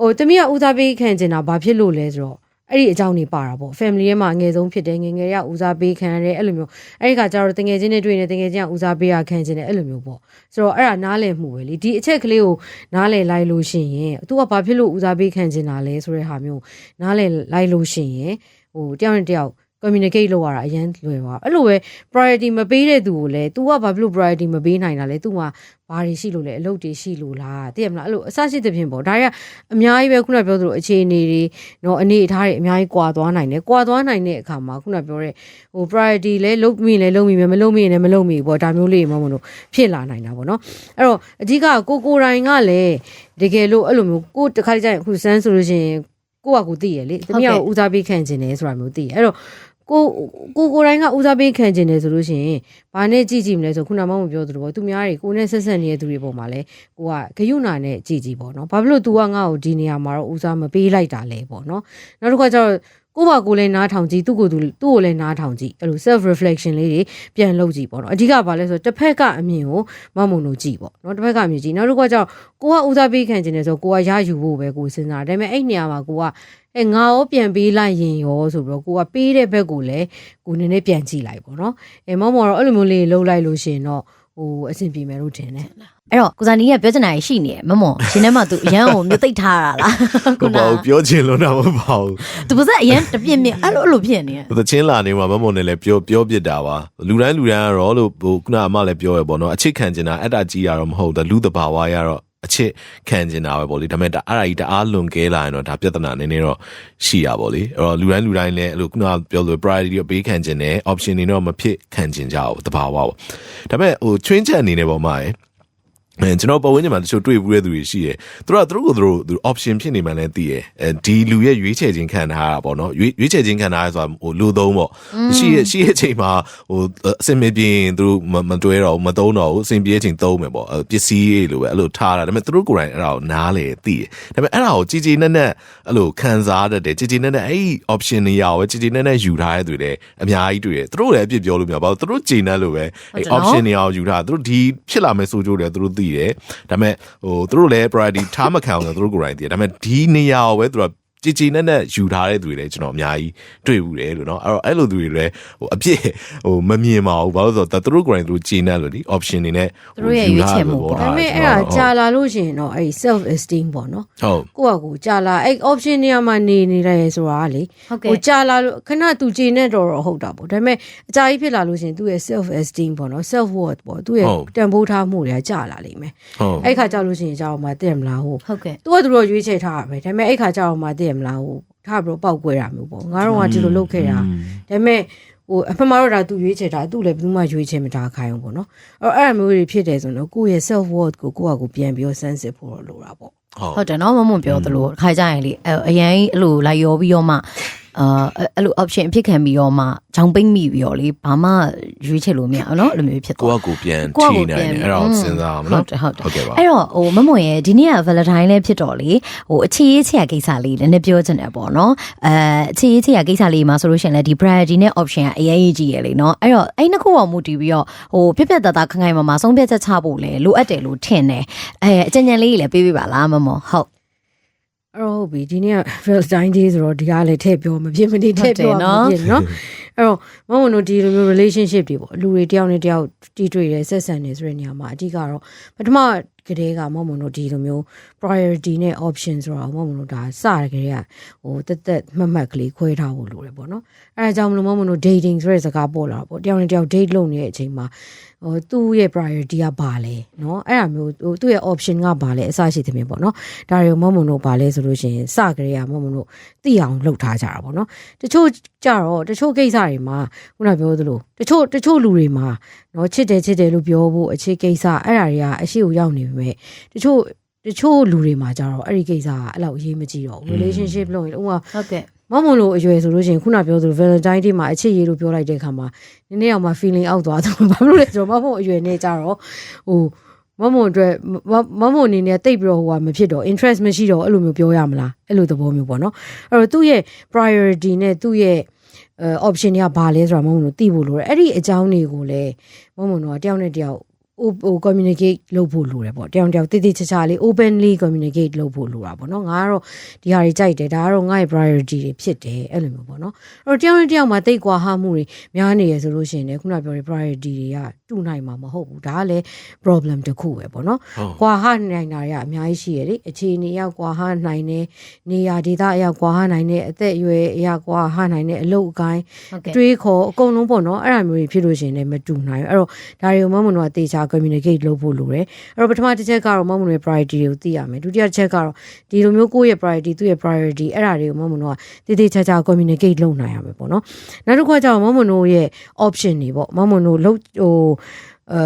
ဟိုတမီးကဦးစားပေးခံချင်တာဘာဖြစ်လို့လဲဆိုတော့အဲ့ဒီအကြောင်းတွေပါတာပေါ့ family ထဲမှာအငယ်ဆုံးဖြစ်တယ်ငယ်ငယ်တွေကဦးစားပေးခံရတယ်အဲ့လိုမျိုးအဲ့ဒီခါကျတော့တငယ်ချင်းတွေတွေ့နေတငယ်ချင်းကဦးစားပေးရခံခြင်းတယ်အဲ့လိုမျိုးပေါ့ဆိုတော့အဲ့ဒါနားလည်မှုပဲလေဒီအချက်ကလေးကိုနားလည်လိုက်လို့ရှိရင် तू ကဘာဖြစ်လို့ဦးစားပေးခံခြင်းတာလဲဆိုတဲ့ဟာမျိုးနားလည်လိုက်လို့ရှိရင်ဟိုတယောက်နဲ့တယောက် communicate လုပ်ရတာအရင်လွယ်သွားအဲ့လိုပဲ priority မပေးတဲ့သူကိုလည်း तू ကဘာဖြစ်လို့ priority မပေးနိုင်တာလဲ तू မှာဘာတွေရှိလို့လဲအလုပ်တွေရှိလို့လားသိရမလားအဲ့လိုအစရှိတဲ့ဖြင့်ပေါ့ဒါတွေကအများကြီးပဲခုနပြောသလိုအခြေအနေတွေနော်အနေအထားတွေအများကြီးကွာသွားနိုင်တယ်ကွာသွားနိုင်တဲ့အခါမှာခုနပြောတဲ့ဟို priority လဲလုပ်မိလဲလုပ်မိမယ်မလုပ်မိရင်လည်းမလုပ်မိဘူးပေါ့ဒါမျိုးလေးတွေမှမလို့ဖြစ်လာနိုင်တာပေါ့နော်အဲ့တော့အဓိကကိုကိုတိုင်းကလည်းတကယ်လို့အဲ့လိုမျိုးကိုတစ်ခါတည်းကျရင်အခုစမ်းဆိုလို့ရှိရင်ကိုကကိုသိရလေတမီးကဦးစားပေးခံခြင်းတယ်ဆိုတာမျိုးသိရအဲ့တော့ ကိုကိုကိုတိုင်းကဦးစားပေးခံခြင်းတယ်ဆိုလို့ရှိရင်ဘာနဲ့ကြည့်ကြည့်မလဲဆိုခုနမှမပြောသလိုပေါ့သူများတွေကိုနဲ့ဆက်ဆက်နေတဲ့သူတွေပေါ်မှာလဲကိုကဂယုဏနဲ့ကြည့်ကြည့်ပေါ့နော်ဘာဖြစ်လို့ तू ကငါ့ကိုဒီနေရာမှာတော့ဦးစားမပေးလိုက်တာလဲပေါ့နော်နောက်တစ်ခါကျတော့ ကိုပါကိုလည်းနားထောင်ကြည့်သူ့ကိုသူသူ့ကိုလည်းနားထောင်ကြည့်အဲ့လို self reflection လေးတွေပြန်လုပ်ကြည့်ပေါ့နော်အဓိကဘာလဲဆိုတော့တစ်ဖက်ကအမြင်ကိုမမုံလို့ကြည့်ပေါ့နော်တစ်ဖက်ကအမြင်ကြည့်နောက်တစ်ခါကျတော့ကိုကဦးစားပေးခံခြင်းတယ်ဆိုကိုကရယူဖို့ပဲကိုစဉ်းစားတယ်ဒါပေမဲ့အဲ့နေရာမှာကိုကအဲငါရောပြန်ပေးလိုက်ရင်ရောဆိုပြီးတော့ကိုကပေးတဲ့ဘက်ကိုလည်းကိုနည်းနည်းပြန်ကြည့်လိုက်ပေါ့နော်အဲမောင်မော်တော့အဲ့လိုမျိုးလေးလှုပ်လိုက်လို့ရှိရင်တော့ဟိုအဆင်ပြေမယ်လို့ထင်တယ် အဲ့တော့ကိုဇာနီကပြောချင်တာရှိနေတယ်မမောရှင်ထဲမှာ तू အရန်ကိုမြုပ်သိပ်ထားတာလားကိုပေါ့ပြောချင်လို့တော့မပေါ့သူပါစအရန်တပြင်းပြင်းအဲ့လိုအဲ့လိုဖြစ်နေတယ်ဘူးသချင်းလာနေမှာမမုံနဲ့လည်းပြောပြောပြစ်တာပါလူတိုင်းလူတိုင်းကတော့လို့ဟိုခုနအမလည်းပြောရပေါ့နော်အချစ်ခံကျင်တာအဲ့ဒါကြီးရတော့မဟုတ်ဘူးလူတဘာဝရတော့အချစ်ခံကျင်တာပဲပေါ့လေဒါပေမဲ့ဒါအဲ့ဒါကြီးတအားလွန်ကဲလာရင်တော့ဒါပြဿနာနည်းနည်းတော့ရှိရပါလေအဲ့တော့လူတိုင်းလူတိုင်းလည်းအဲ့လိုခုနပြောလို့ priority ကိုပေးခံကျင်တယ် option တွေတော့မဖြစ်ခံကျင်ကြဘူးတဘာဝပေါ့ဒါပေမဲ့ဟိုချွင်းချက်အနေနဲ့ပေါ့မှာရယ် အဲကျွန်တော်ပတ်ဝန်းကျင်မှာတချို့တွေ့ဘူးတဲ့သူတွေရှိတယ်။သူတို့ကသူတို့ကိုသူတို့သူ option ဖြစ်နေမှလည်းသိတယ်။အဲဒီလူရဲ့ရွေးချယ်ခြင်းခံထားတာပေါ့နော်။ရွေးရွေးချယ်ခြင်းခံထားရဆိုတာဟိုလူသုံးပေါ့။ရှိရဲ့ရှိရဲ့အချိန်မှာဟိုအစင်မပြေရင်သူတို့မမတွဲတော့ဘူးမသုံးတော့ဘူးအစင်ပြေချိန်သုံးမယ်ပေါ့။အဲပစ္စည်းတွေလိုပဲအဲ့လိုထားတာ။ဒါပေမဲ့သူတို့ကိုယ်တိုင်အဲ့ဒါကိုနားလေသိတယ်။ဒါပေမဲ့အဲ့ဒါကိုကြည်ကြည်နက်နက်အဲ့လိုခံစားတတ်တယ်။ကြည်ကြည်နက်နက်အဲ့ဒီ option တွေရအောင်ပဲကြည်ကြည်နက်နက်ယူထားတဲ့သူတွေလည်းအများကြီးတွေ့တယ်။သူတို့လည်းအပြစ်ပြောလို့မရပါဘူး။သူတို့ကြည်နက်လို့ပဲအဲ့ option တွေအောင်ယူထားသူတို့ဒီဖြစ်လာမယ်ဆိုကြတယ်သူတို့သိတယ်ဒါပေမဲ့ဟိုသူတို့လည်း priority ထားမခံအောင်လို့သူတို့ကိုယ်တိုင်သိတယ်ဒါပေမဲ့ဒီနေရာကိုပဲသူတို့ကြ ည်ကြည်နဲ့နဲ့ယူထားတဲ့သူတွေလည်းကျွန်တော်အများကြီးတွေ့ဘူးတယ်လို့เนาะအဲ့တော့အဲ့လိုသူတွေလည်းဟိုအပြစ်ဟိုမမြင်ပါဘူးဘာလို့လဲဆိုတော့သူတို့ကိုယ်တိုင်သူတို့ကြည်နဲ့လို့ဒီ option တွေနဲ့ သူတို့ရဲ့ရွေးချယ်မှုပေါ့ ဒါပေမဲ့အဲ့ဒါကြာလာလို့ရှိရင်တော့အဲ့ self esteem ပေါ့နော် ဟုတ် ကိုယ့်အကူကြာလာအဲ့ option နေရာမှာနေနေတယ်ဆိုတာကလေ ဟုတ်ကဲ့ ဟိုကြာလာလို့ခဏသူကြည်နေတော့တော့ဟုတ်တာပေါ့ဒါပေမဲ့အကြာကြီးဖြစ်လာလို့ရှိရင်သူ့ရဲ့ self esteem ပေါ့နော် self worth ပေါ့သူ့ရဲ့တန်ဖိုးထားမှုတွေကကြာလာလိမ့်မယ် ဟုတ် အဲ့ခါကြာလို့ရှိရင်ကြာအောင်မသိရမလားဟို ဟုတ်ကဲ့ သူကသူတို့ရွေးချယ်ထားရမယ်ဒါပေမဲ့အဲ့ခါကြာအောင်မသိရ မလားဟိုထားပြီးတော့ပောက်ကွဲတာမျိုးပေါ့ငါတို့ကဒီလိုလုပ်ခဲ့တာဒါပေမဲ့ဟိုအဖမတော့ဒါသူရွေးချယ်တာသူလည်းဘယ်သူမှရွေးချယ်မထားခိုင်းဘူးပေါ့နော်အဲ့တော့အဲ့အမျိုးတွေဖြစ်တယ်ဆိုတော့ကိုယ့်ရဲ့ self worth ကိုကိုယ့်အကူပြန်ပြီးတော့ sense ဖို့တော့လိုတာပေါ့ဟုတ်ဟုတ်တယ်နော်မမွန်ပြောသလိုခါကြရင်လေအဲ့အရင်အဲ့လိုလိုက်ရောပြီးတော့မှ အာအဲ့လို option အဖြစ်ခံပြီးတော့မှဂျောင်ပိတ်မိပြီးတော့လေဘာမှရွေးချယ်လို့မရအောင်နော်အဲ့လိုမျိုးဖြစ်သွားကိုကကိုပြန်ထီနိုင်တယ်အဲ့ဒါကိုစဉ်းစားအောင်နော်ဟုတ်တယ်ဟုတ်တယ်အဲ့တော့ဟိုမမွန်ရဲ့ဒီနေ့က Valentine လည်းဖြစ်တော့လေဟိုအခြေရေးချရာကိစ္စလေးလည်းနည်းပြောချင်တယ်ပေါ့နော်အဲအခြေရေးချရာကိစ္စလေးမှာဆိုလို့ရှိရင်လည်းဒီ priority နဲ့ option ကအရေးကြီးရယ်လေနော်အဲ့တော့အဲ့နှစ်ခုပေါ်မူတည်ပြီးတော့ဟိုပြက်ပြက်သားသားခိုင်ခိုင်မာမာဆုံးဖြတ်ချက်ချဖို့လေလိုအပ်တယ်လို့ထင်တယ်အဲအကြံဉာဏ်လေးကြီးလည်းပေးပေးပါလားမမွန်ဟုတ် အဲ့တော့ဟုတ်ပြီဒီနေ့က Valentine Day ဆိုတော့ဒီကလည်းထည့်ပြောမဖြစ်မနေထည့်ပြောမှာဖြစ်နော်အဲ့တော့မမတို့ဒီလိုမျိုး relationship တွေပေါ့လူတွေတယောက်နဲ့တယောက်တီးတွေ့တယ်ဆက်ဆံနေဆိုတဲ့နေရာမှာအဓိကတော့ပထမကတည်းကမမတို့ဒီလိုမျိုး priority နဲ့ option ဆိုတာမမတို့ဒါစရကြတဲ့ဟိုတက်တက်မှတ်မှတ်ကလေးခွဲထားဖို့လိုတယ်ပေါ့နော်အဲဒါကြောင့်မလို့မမတို့ dating ဆိုတဲ့စကားပေါ်လာတာပေါ့တယောက်နဲ့တယောက် date လုပ်နေတဲ့အချိန်မှာ ဟိုသူ့ရဲ့ priority ကဘာလဲเนาะအဲ့ဒါမျိုးဟိုသူ့ရဲ့ option ကဘာလဲအစရှိသဖြင့်ပေါ့နော်ဒါတွေကိုမမတို့ဘာလဲဆိုလို့ရှိရင်စကြရမမတို့သိအောင်လုပ်ထားကြတာပေါ့နော်တချို့ကြတော့တချို့ကိစ္စတွေမှာခုနပြောသလိုတချို့တချို့လူတွေမှာเนาะချစ်တယ်ချစ်တယ်လို့ပြောဖို့အခြေကိစ္စအဲ့ဒါတွေကအရှိကိုရောက်နေပေမဲ့တချို့တချို့လူတွေမှာကြတော့အဲ့ဒီကိစ္စကအဲ့လောက်အရေးမကြီးတော့ဘူး relationship လုပ်ရင်ဥပမာ ဟုတ်ကဲ့ မမလို့အရွယ်ဆိုလို့ရှိရင်ခုနပြောသလို Valentine Day မှာအချစ်ရေးလို့ပြောလိုက်တဲ့အခါမှာနည်းနည်းအောင်မှ feeling အောက်သွားတယ်ဘာလို့လဲဆိုတော့မမအရွယ်နဲ့ကြတော့ဟိုမမအတွက်မမအနေနဲ့တိတ်ပြီးတော့ဟိုကမဖြစ်တော့ interest မရှိတော့အဲ့လိုမျိုးပြောရမလားအဲ့လိုသဘောမျိုးပေါ့နော်အဲ့တော့သူ့ရဲ့ priority နဲ့သူ့ရဲ့အဲ option တွေကဘာလဲဆိုတာမမလို့သိဖို့လိုတယ်အဲ့ဒီအကြောင်းတွေကိုလည်းမမတို့ကတယောက်နဲ့တယောက် ဟိုဟို communicate လုပ်ဖို့လိုတယ်ပေါ့တယောက်တစ်ယောက်တိတိကျကျလေး openly communicate လုပ်ဖို့လိုတာပေါ့နော်ငါကတော့ဒီဟာတွေကြိုက်တယ်ဒါကတော့ငါ့ရဲ့ priority တွေဖြစ်တယ်အဲ့လိုမျိုးပေါ့နော်အဲ့တော့တယောက်နဲ့တယောက်မှာတိတ်ကွာဟမှုတွေများနေရဆိုလို့ရှိရင်လည်းခုနပြောတဲ့ priority တွေကတူနိုင်မှာမဟုတ်ဘူးဒါကလည်း problem တစ်ခုပဲပေါ့နော်ဟုတ်ကွာဟနိုင်တာတွေကအများကြီးရှိရလေအခြေအနေအရောက်ကွာဟနိုင်တယ်နေရာဒေသအရောက်ကွာဟနိုင်တယ်အသက်အရွယ်အရောက်ကွာဟနိုင်တယ်အလုပ်အကိုင်းဟုတ်ကဲ့တွေးခေါ်အကုန်လုံးပေါ့နော်အဲ့ဒါမျိုးတွေဖြစ်လို့ရှိရင်လည်းမတူနိုင်ဘူးအဲ့တော့ဒါတွေကိုမမနုကတေချာ communicate လုပ်ဖို့လိုတယ်အဲ့တော့ပထမတစ်ချက်ကတော့မမနုရဲ့ priority တွေကိုသိရမယ်ဒုတိယတစ်ချက်ကတော့ဒီလိုမျိုးကိုယ့်ရဲ့ priority သူ့ရဲ့ priority အဲ့ဒါတွေကိုမမနုကတေတေချာချာ communicate လုပ်နိုင်ရမယ်ပေါ့နော်နောက်တစ်ခုကကျတော့မမနုရဲ့ option တွေပေါ့မမနုလုံးဟိုအဲ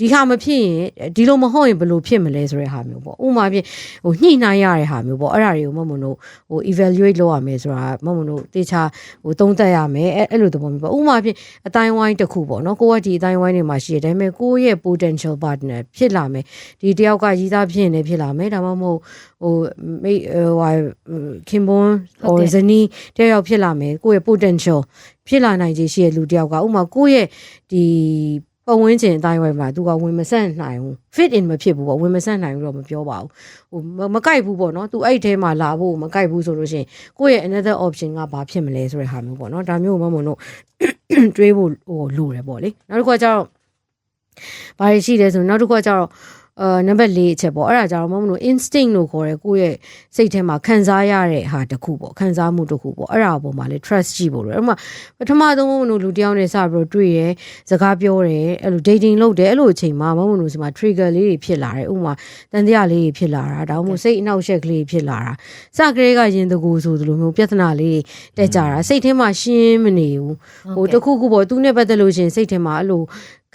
ဒီဟာမဖြစ်ရင်ဒီလိုမဟုတ်ရင်ဘယ်လိုဖြစ်မလဲဆိုတဲ့ဟာမျိုးပေါ့ဥပမာဖြင့်ဟိုညှိနှိုင်းရတဲ့ဟာမျိုးပေါ့အဲ့ဒါတွေကိုမမနုဟို evaluate လုပ်ရမယ်ဆိုတာမမနုတေချာဟိုသုံးသက်ရမယ်အဲ့အဲ့လိုသဘောမျိုးပေါ့ဥပမာဖြင့်အတိုင်းဝိုင်းတစ်ခုပေါ့နော်ကိုကဒီအတိုင်းဝိုင်းတွေမှာရှိတယ်ဒါပေမဲ့ကိုယ့်ရဲ့ potential partner ဖြစ်လာမယ်ဒီတယောက်ကရည်သားဖြစ်ရင်လည်းဖြစ်လာမယ်ဒါမှမဟုတ်ဟိုမိတ်ဟိုဟာခင်ပွန်းဟုတ် or တယ်ဇနီးတယောက်ဖြစ်လာမယ်ကိုယ့်ရဲ့ potential ဖြစ်လာနိုင်ခြေရှိတဲ့လူတယောက်ကဥပမာကိုယ့်ရဲ့ဒီ ပတ်ဝန်းကျင်အတိုင်းဝိုင်းမှာသူကဝင်မဆက်နိုင်ဘူး fit in မဖြစ်ဘူးပေါ့ဝင်မဆက်နိုင်ဘူးတော့မပြောပါဘူးဟိုမမကိုက်ဘူးပေါ့နော်သူအဲ့ဒီထဲမှာလာဖို့မကိုက်ဘူးဆိုလို့ရှိရင်ကိုယ့်ရဲ့ another option ကဘာဖြစ်မလဲဆိုတဲ့ဟာမျိုးပေါ့နော်ဒါမျိုးကိုမမုံတို့တွေးဖို့ဟိုလိုတယ်ပေါ့လေနောက်တစ်ခုကကျတော့ဘာတွေရှိလဲဆိုရင်နောက်တစ်ခုကကျတော့ အာနံပါတ်၄အချက်ပေါ့အဲ့ဒါကြတော့မမလို့ instinct လို့ခေါ်ရဲကိုယ့်ရဲ့စိတ်ထဲမှာခံစားရတဲ့ဟာတစ်ခုပေါ့ခံစားမှုတစ်ခုပေါ့အဲ့ဒါအပေါ်မှာလေ trust ကြည့်ဖို့လိုတယ်အဲ့မှာပထမဆုံးမမလို့လူတစ်ယောက်နဲ့စပြီးတော့တွေ့ရဲစကားပြောတယ်အဲ့လို dating လုပ်တယ်အဲ့လိုအချိန်မှာမမလို့စီမှာ trigger လေးတွေဖြစ်လာတယ်ဥပမာတန်တရားလေးတွေဖြစ်လာတာဒါမှမဟုတ်စိတ်အနှောက်အယှက်ကလေးတွေဖြစ်လာတာစကလေးကရင်တကူဆိုသလိုမျိုးပြဿနာလေးတွေတက်ကြတာစိတ်ထဲမှာရှင်းမနေဘူးဟိုတခုခုပေါ့သူနဲ့ပတ်သက်လို့ရှရင်စိတ်ထဲမှာအဲ့လို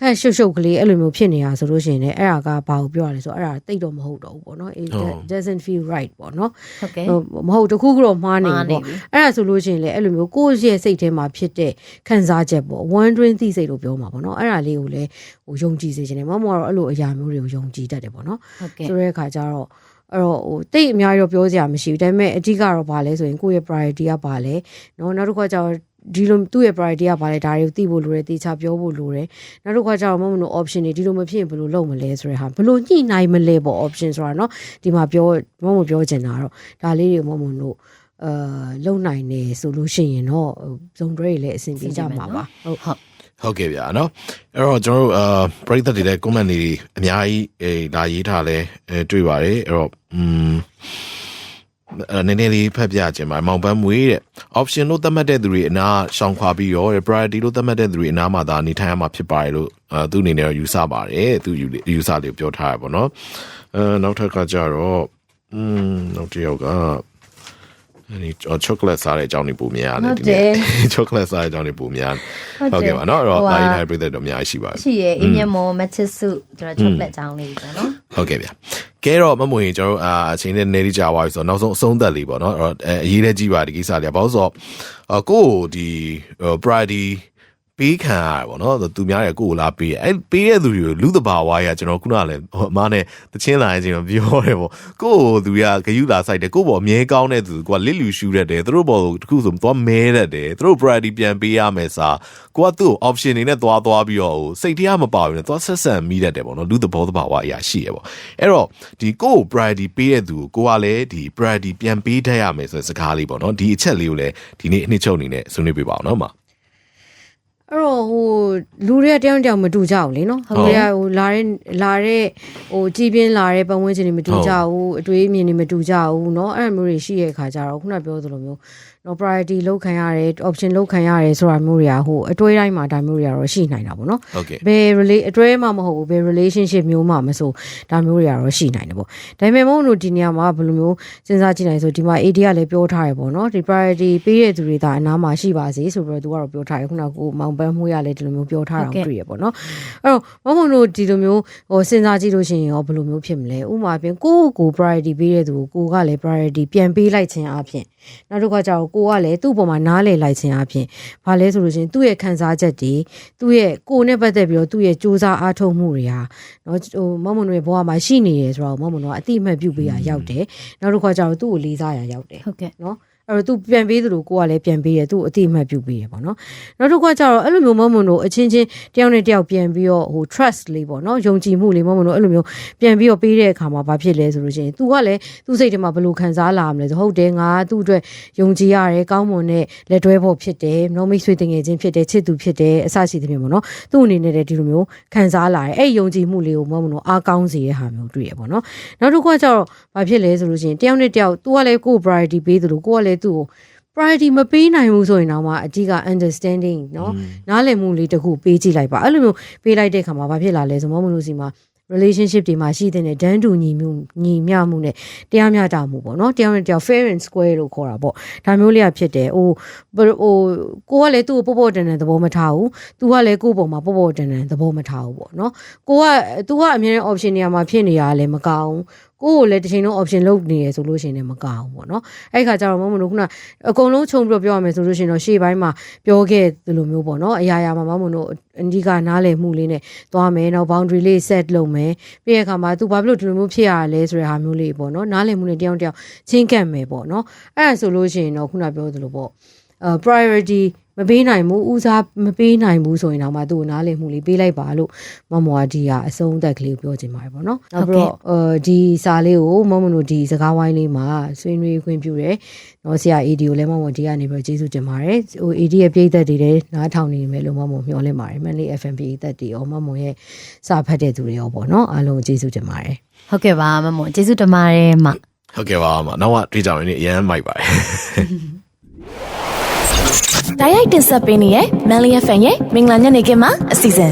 ခန့်ရှုပ်ရှုပ်ကလေးအဲ့လိုမျိုးဖြစ်နေတာဆိုလို့ရှရင်လည်းအဲ့ဒါကဘာကိုပြောရလဲဆိုတော့အဲ့ဒါတိတ်တော့မဟုတ်တော့ဘူးပေါ့နော် it ဟုတ် doesn't feel right ပေါ့နော် ဟုတ်ကဲ့ ဟိုမဟုတ်တခုခုတော့မှားနေ မှား ဘူး နေ ပေါ့ ပြီ အဲ့ဒါဆိုလို့ရှရင်လည်းအဲ့လိုမျိုးကိုယ့်ရဲ့စိတ်ထဲမှာဖြစ်တဲ့ခံစားချက်ပေါ့ wondering သိစိတ်လို့ပြောမှာပေါ့နော်အဲ့ဒါလေးကိုလည်းဟိုယုံကြည်စေချင်တယ်မမကတော့အဲ့လိုအရာမျိုးတွေကိုယုံကြည်တတ်တယ်ပေါ့နော် ဟုတ်ကဲ့ ဆိုတဲ့အခါကျတော့အဲ့တော့ဟိုတိတ်အများကြီးတော့ပြောစရာမရှိဘူးဒါပေမဲ့အဓိကတော့ဘာလဲဆိုရင်ကိုယ့်ရဲ့ priority ကဘာလဲเนาะနောက်တစ်ခါကျတော့ ဒီလိုသူ့ရဲ့ priority ကဘာလဲဒါတွေကိုသိဖို့လိုတယ်တေချာပြောဖို့လိုတယ်နောက်တစ်ခါကျတော့မမလို့ option တွေဒီလိုမဖြစ်ရင်ဘယ်လိုလုပ်မလဲဆိုတဲ့ဟာဘယ်လိုညှိနှိုင်းမလဲပေါ့ option ဆိုတာเนาะဒီမှာပြောမမပြောချင်တာတော့ဒါလေးတွေမမလို့အာလုံနိုင်နေဆိုလို့ရှိရင်တော့ဟိုဇုံတွေလည်းအဆင်ပြေကြမှာပါဟုတ် ဟုတ် ဟုတ်ကဲ့ဗျာနော်အဲ့တော့ကျွန်တော်တို့အာပရိသတ်တွေလည်း comment တွေအများကြီးအေးလာရေးထားလဲအဲတွေ့ပါတယ်အဲ့တော့อืมအဲ နည်းနည်းလေးဖတ်ပြခြင်းပါမောင်ပန်းမွေးတဲ့ option လို့သတ်မှတ်တဲ့သူတွေအနာရှောင်ခွာပြီးရော priority လို့သတ်မှတ်တဲ့သူတွေအနာမှာသာနေထိုင်ရမှာဖြစ်ပါတယ်လို့အဲသူအနေနဲ့ယူဆပါတယ်သူယူယူဆလေးပြောထားရပါတော့အဲနောက်ထပ်ကကြတော့อืมနောက်တစ်ယောက်ကအဲ ဒီချောကလက်စားတဲ့အကြောင်းတွေပုံများတယ်ဒီနေ့ချောကလက်စားတဲ့အကြောင်းတွေပုံများဟုတ်ကဲ့ပါနော်အဲ့တော့ဟိုလာဟာရေးထားတဲ့ပြည်သက်တော့အများကြီးရှိပါတယ်ရှိရဲ့အင်းမြတ်မော်မက်ချစ်စုကျွန်တော် chocolate ကြောင်းလေးပေါ့နော်ဟုတ်ကဲ့ဗျကဲတော့မမွေရင်ကျွန်တော်တို့အာအချိန်နဲ့နေနေကြပါပြီဆိုတော့နောက်ဆုံးအဆုံးသက်လေးပေါ့နော်အဲ့တော့အဲအရေးလေးကြီးပါဒီကိစ္စလေးကဘာလို့ဆိုတော့အကိုကိုဒီဟို Friday ပေးခံရတာပေါ့နော်သူများရဲ့ကိုကိုလာပေးရအဲပေးတဲ့သူတွေကိုလူတဘာဝါရကျွန်တော်ခုနကလည်းဟိုအမားနဲ့တချင်းလာရင်ကျွန်တော်ပြောတယ်ပေါ့ကိုကိုသူကဂယုလာဆိုင်တယ်ကိုပေါ်အမြဲကောင်းတဲ့သူကိုကလစ်လူရှူရတယ်သူတို့ပေါ်တခုဆိုသွားမဲရတယ်သူတို့ Friday ပြန်ပေးရမယ်စာကိုကသူ့ကို option နေနဲ့သွားသွားပြီးတော့ဟိုစိတ်တရားမပါဘူးနဲ့သွားဆက်ဆံမိတတ်တယ်ပေါ့နော်လူတဘောတဘာဝအရာရှိရပေါ့အဲ့တော့ဒီကိုကို Friday ပေးတဲ့သူကိုကိုကလည်းဒီ Friday ပြန်ပေးတတ်ရမယ်ဆိုတဲ့စကားလေးပေါ့နော်ဒီအချက်လေးကိုလည်းဒီနေ့အနှစ်ချုပ်အနေနဲ့ဆွေးနွေးပြပါအောင်နော်မှာ အဲ့တော့ဟိုလူတွေကတယောက်တစ်ယောက်မတူကြဘူးလေနော် ဟုတ် လူတွေကဟိုလာတဲ့လာတဲ့ဟိုကြည်ပြင်းလာတဲ့ပတ်ဝန်းကျင်တွေမတူကြဘူးအတွေးအမြင်တွေမတူကြဘူးเนาะအဲ့လိုမျိုးတွေရှိရဲ့ခါကြတော့ခုနပြောသလိုမျိုး နော် priority လောက်ခံရတယ် option လောက်ခံရတယ်ဆိုတာမျိုးတွေကဟိုအတွေးတိုင်းမှာဒါမျိုးတွေကတော့ရှိနိုင်တာပေါ့နော်ဟုတ်ကဲ့ဘယ် relate အတွဲမှမဟုတ်ဘူးဘယ် relationship မျိုးမှမဆိုဒါမျိုးတွေကတော့ရှိနိုင်တယ်ပေါ့ဒါပေမဲ့မဟုတ်လို့ဒီနေရာမှာဘယ်လိုမျိုးစဉ်းစားကြည့်နိုင်ဆိုဒီမှာ AD ကလည်းပြောထားရပေါ့နော်ဒီ priority ပေးတဲ့သူတွေဒါအနားမှာရှိပါစေဆိုပြီးတော့သူကတော့ပြောထားရခုနကကိုမောင်ပန်းမှုရလည်းဒီလိုမျိုးပြောထားတာဟုတ်ကဲ့တွေ့ရပေါ့နော်အဲ့တော့မဟုတ်လို့ဒီလိုမျိုးဟိုစဉ်းစားကြည့်လို့ရှိရင်ရောဘယ်လိုမျိုးဖြစ်မလဲဥပမာပြင်ကိုယ့်ကို priority ပေးတဲ့သူကိုကိုကလည်း priority ပြန်ပေးလိုက်ခြင်းအပြင်နောက်တစ်ခါကျတော့ကိုကလည်းသူ့ပေါ်မှာနားလည်လိုက်ခြင်းအပြင်ဘာလဲဆိုလို့ရှိရင်သူ့ရဲ့ခံစားချက်တွေသူ့ရဲ့ကိုယ်နဲ့ပတ်သက်ပြီးတော့သူ့ရဲ့စူးစမ်းအားထုတ်မှုတွေဟာနော်ဟိုမမွန်တွေဘဝမှာရှိနေတယ်ဆိုတော့မမွန်တို့ကအတိအမှတ်ပြုပေးရရောက်တယ်နောက်တစ်ခါကျတော့သူ့ကိုလေးစားရရောက်တယ်ဟုတ်ကဲ့နော် အဲ့တော့ तू ပြန်ပေးသလိုကိုကလည်းပြန်ပေးရသူ့အတိအမှတ်ပြုပေးရပေါ့နော်နောက်တစ်ခါကျတော့အဲ့လိုမျိုးမမွန်တို့အချင်းချင်းတယောက်နဲ့တယောက်ပြန်ပြီးတော့ဟို trust လေးပေါ့နော်ယုံကြည်မှုလေးမမွန်တို့အဲ့လိုမျိုးပြန်ပြီးတော့ပေးတဲ့အခါမှာဘာဖြစ်လဲဆိုလို့ရှိရင် तू ကလည်းသူ့စိတ်ထဲမှာဘယ်လိုခံစားလာမလဲဆိုဟုတ်တယ်ငါသူ့အတွက်ယုံကြည်ရတယ်ကောင်းမွန်တဲ့လက်တွဲဖို့ဖြစ်တယ်နော်မိတ်ဆွေတငယ်ချင်းဖြစ်တယ်ချစ်သူဖြစ်တယ်အစရှိသဖြင့်ပေါ့နော်သူ့အနေနဲ့လည်းဒီလိုမျိုးခံစားလာတယ်အဲ့ယုံကြည်မှုလေးကိုမမွန်တို့အားကောင်းစေတဲ့ဟာမျိုးတွေ့ရပေါ့နော်နောက်တစ်ခါကျတော့ဘာဖြစ်လဲဆိုလို့ရှိရင်တယောက်နဲ့တယောက် तू ကလည်းကိုယ် priority ပေးသလိုကိုကလည်း သူ့ကို priority မပေးနိုင်ဘူးဆိုရင်တော့မှအဓိက understanding เนาะနားလည်မှုလေးတစ်ခုပေးကြည့်လိုက်ပါအဲ့လိုမျိုးပေးလိုက်တဲ့ခါမှာဘာဖြစ်လာလဲဆိုမမလို့စီမှာ relationship တွေမှာရှိတဲ့ဒန်းတူညီမှုညီမျှမှုနဲ့တရားမျှတမှုပေါ့เนาะတရားနဲ့တရား fair and square လို့ခေါ်တာပေါ့ဒါမျိုးလေးကဖြစ်တယ်ဟိုဟိုကိုကလည်းသူ့ကိုပေါ့ပေါ့တန်တန်သဘောမထားဘူးသူကလည်းကိုယ့်ပုံမှာပေါ့ပေါ့တန်တန်သဘောမထားဘူးပေါ့เนาะကိုကသူကအမြဲတမ်း option နေရာမှာဖြစ်နေရတာလည်းမကောင်းဘူး ကိုယ့်ကိုလည်းတစ်ချိန်လုံး option လုပ်နေရဆိုလို့ရှိရင်လည်းမကောင်းဘူးပေါ့နော်အဲ့ခါကျတော့မမတို့ခုနအကုန်လုံးခြုံပြီးတော့ပြောရမယ်ဆိုလို့ရှိရင်တော့ရှေ့ပိုင်းမှာပြောခဲ့သလိုမျိုးပေါ့နော်အရာရာမှာမမတို့အဓိကနားလည်မှုလေးနဲ့သွားမယ်နောက် boundary လေး set လုပ်မယ်ပြီးရခါမှာသူဘာဖြစ်လို့ဒီလိုမျိုးဖြစ်ရလဲဆိုတဲ့ဟာမျိုးလေးပေါ့နော်နားလည်မှုနဲ့တယောက်တယောက်ချင်းကပ်မယ်ပေါ့နော်အဲ့ဒါဆိုလို့ရှိရင်တော့ခုနပြောသလိုပေါ့ priority မပေးနိုင်ဘူးဦးစားမပေးနိုင်ဘူးဆိုရင်တော့မှသူ့ကိုနားလည်မှုလေးပေးလိုက်ပါလို့မမွာဒီကအဆုံးသက်ကလေးကိုပြောချင်ပါတယ်ပေါ့နော်နောက်ပြီးတော့အဲဒီစာလေးကိုမမတို့ဒီစကားဝိုင်းလေးမှာဆွေးနွေးခွင့်ပြုတယ်နော်ဆရာ AD ကိုလည်းမမဒီကနေပြီးကျေးဇူးတင်ပါတယ်ဟို AD ရဲ့ပြည်သက်တွေလည်းနားထောင်နေမယ်လို့မမမျှော်လင့်ပါတယ်မန်လေး FM ပြည်သက်တွေရောမမရဲ့စာဖတ်တဲ့သူတွေရောပေါ့နော်အားလုံးကျေးဇူးတင်ပါတယ်ဟုတ်ကဲ့ပါမမွန်ကျေးဇူးတင်ပါတယ်မဟုတ်ကဲ့ပါအမနောက်ကတွေ့ကြရင်လည်းအရန်မိုက်ပါတယ် တိုက်ရိုက်တင်ဆက်ပေးနေရဲ့ Melly FM ရဲ့မင်္ဂလာညနေခင်းမှာအစီအစဉ်